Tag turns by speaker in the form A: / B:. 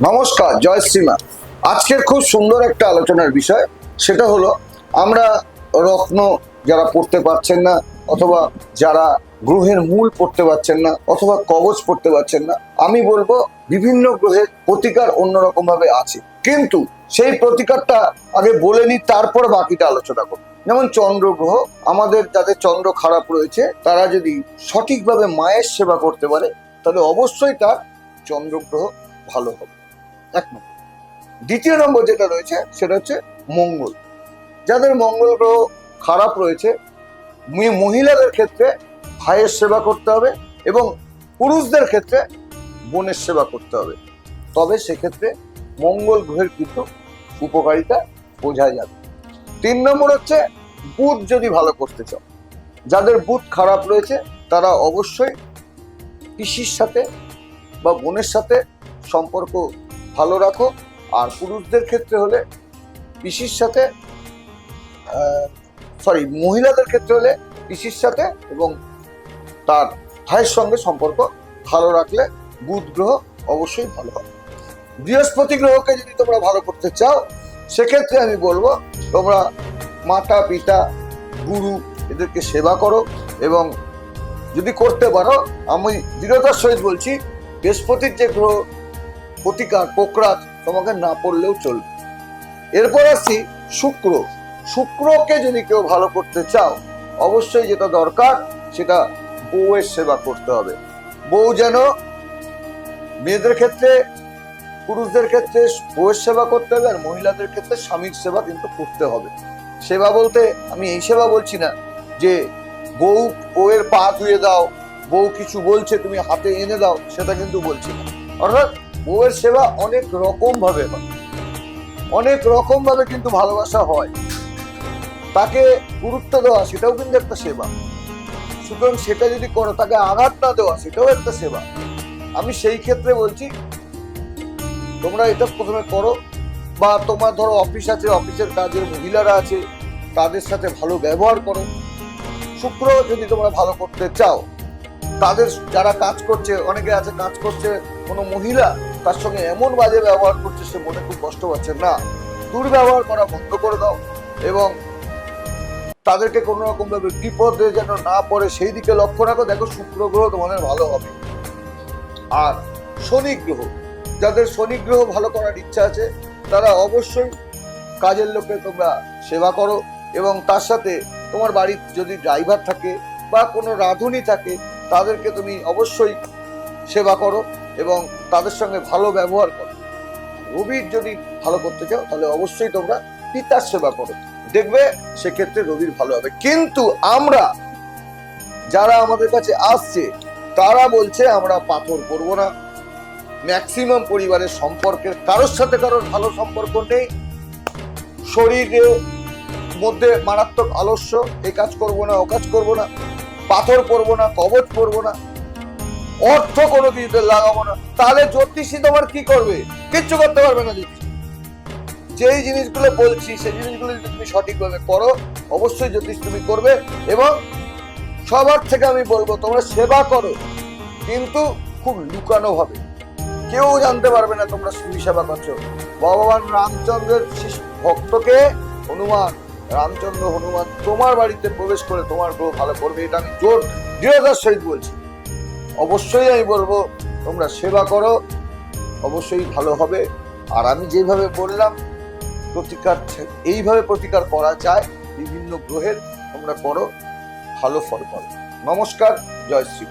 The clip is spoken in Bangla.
A: নমস্কার, জয় শ্রীমা। আজকের খুব সুন্দর একটা আলোচনার বিষয়, সেটা হলো আমরা রত্ন যারা পড়তে পারছেন না, অথবা যারা গ্রহের মূল পড়তে পারছেন না, অথবা কবচ পড়তে পারছেন না, আমি বলব বিভিন্ন গ্রহের প্রতিকার অন্যরকম ভাবে আছে। কিন্তু সেই প্রতিকারটা আগে বলে নিই, তারপর বাকিটা আলোচনা করব। যেমন চন্দ্র গ্রহ, আমাদের যাদের চন্দ্র খারাপ রয়েছে, তারা যদি সঠিকভাবে মায়ের সেবা করতে পারে, তাহলে অবশ্যই তার চন্দ্রগ্রহ ভালো হবে। এক নম্বর। দ্বিতীয় নম্বর যেটা রয়েছে, সেটা হচ্ছে মঙ্গল। যাদের মঙ্গল গ্রহ খারাপ রয়েছে মহিলাদের ক্ষেত্রে ভাইয়ের সেবা করতে হবে এবং পুরুষদের ক্ষেত্রে বোনের সেবা করতে হবে। তবে সেক্ষেত্রে মঙ্গল গ্রহের কিন্তু উপকারিতা বোঝা যাবে। তিন নম্বর হচ্ছে বুধ যদি ভালো করতে চাও, যাদের বুধ খারাপ রয়েছে, তারা অবশ্যই পিসির সাথে বা বোনের সাথে সম্পর্ক ভালো রাখো। আর পুরুষদের ক্ষেত্রে হলে পিসির সাথে সরি মহিলাদের ক্ষেত্রে হলে পিসির সাথে এবং তার ভাইয়ের সঙ্গে সম্পর্ক ভালো রাখলে বুধ গ্রহ অবশ্যই ভালো হবে। বৃহস্পতি গ্রহকে যদি তোমরা ভালো করতে চাও, সেক্ষেত্রে আমি বলব, তোমরা মাতা, পিতা, গুরু এদেরকে সেবা করো এবং যদি করতে পারো, আমি দৃঢ়তার সহিত বলছি, বৃহস্পতির যে গ্রহ প্রতিকার পোকরাত তোমাকে না পড়লেও চলবে। এরপর আসছি শুক্র। শুক্রকে যদি কেউ ভালো করতে চাও, অবশ্যই যেটা দরকার সেটা বউয়ের সেবা করতে হবে। বউ যেন মেয়েদের ক্ষেত্রে, পুরুষদের ক্ষেত্রে বউয়ের সেবা করতে হবে আর মহিলাদের ক্ষেত্রে স্বামীর সেবা কিন্তু করতে হবে। সেবা বলতে আমি এই সেবা বলছি না যে বউ বউয়ের পা ধুয়ে দাও, বউ কিছু বলছে, তুমি হাতে এনে দাও, সেটা কিন্তু বলছি না। অর্থাৎ বউয়ের সেবা অনেক রকম ভাবে হয়। অনেক রকম ভাবে কিন্তু ভালোবাসা হয়। তাকে গুরুত্ব দেওয়া, সেটাও কিন্তু একটা সেবা। সুতরাং সেটা যদি করো, তাকে আঘাত না দেওয়া, সেটাও একটা সেবা। আমি সেই ক্ষেত্রে বলছি, তোমরা এটা প্রথমে করো। বা তোমার ধরো অফিস আছে, অফিসের কাজের মহিলারা আছে, তাদের সাথে ভালো ব্যবহার করো। শুক্র যদি তোমরা ভালো করতে চাও, তাদের যারা কাজ করছে, অনেকে আছে কাজ করছে কোনো মহিলা তার সঙ্গে এমন বাজে ব্যবহার করছে সে মনে খুব কষ্ট পাচ্ছে। না, দুর্ব্যবহার করা বন্ধ করে দাও এবং তাদেরকে কোনো রকম ভাবে বিপদে যেন না পড়ে, সেই দিকে লক্ষ্য রাখো। দেখো, শুক্র গ্রহ তোমাদের ভালো হবে। আর শনি গ্রহ, যাদের শনি গ্রহ ভালো করার ইচ্ছা আছে, তারা অবশ্যই কাজের লোকে তোমরা সেবা করো এবং তার সাথে তোমার বাড়ির যদি ড্রাইভার থাকে বা কোনো রাঁধুনি থাকে, তাদেরকে তুমি অবশ্যই সেবা করো। এবং তাদের সঙ্গে ভালো ব্যবহার করো। রবির যদি ভালো করতে চাও, তাহলে অবশ্যই তোমরা পিতার সেবা করো। দেখবে সেক্ষেত্রে রবির ভালো হবে। কিন্তু আমরা, যারা আমাদের কাছে আসছে, তারা বলছে, আমরা পাথর করব না। ম্যাক্সিমাম পরিবারের সম্পর্কের কারোর সাথে কারোর ভালো সম্পর্ক নেই। শরীরের মধ্যে মারাত্মক আলস্য এই কাজ করব না, ও কাজ করব না। পাথর পরবো না, কবচ পরবো না। অর্থ কোনো কিছুতে লাগাবো না। তাহলে জ্যোতিষী তোমার কি করবে? কিচ্ছু করতে পারবে না যেই জিনিসগুলো বলছি, সেই জিনিসগুলো যদি তুমি সঠিকভাবে করো, অবশ্যই জ্যোতিষ তুমি করবে এবং সবার থেকে আমি বলব, তোমরা সেবা করো, কিন্তু খুব লুকানো ভাবে। কেউ জানতে পারবে না তোমরা স্ত্রী সেবা করছ। ভগবান রামচন্দ্রের ভক্তকে হনুমান, রামচন্দ্র হনুমান তোমার বাড়িতে প্রবেশ করে তোমার গ্রহ ভালো করবে, এটা আমি জোর দৃঢ়তার সহিত বলছি। অবশ্যই আমি বলব, তোমরা সেবা করো, অবশ্যই ভালো হবে। আর আমি যেভাবে বললাম, প্রতিকার এইভাবে প্রতিকার করা যায়, বিভিন্ন গ্রহের তোমরা করো, ভালো ফল পাবে। নমস্কার, জয় শ্রী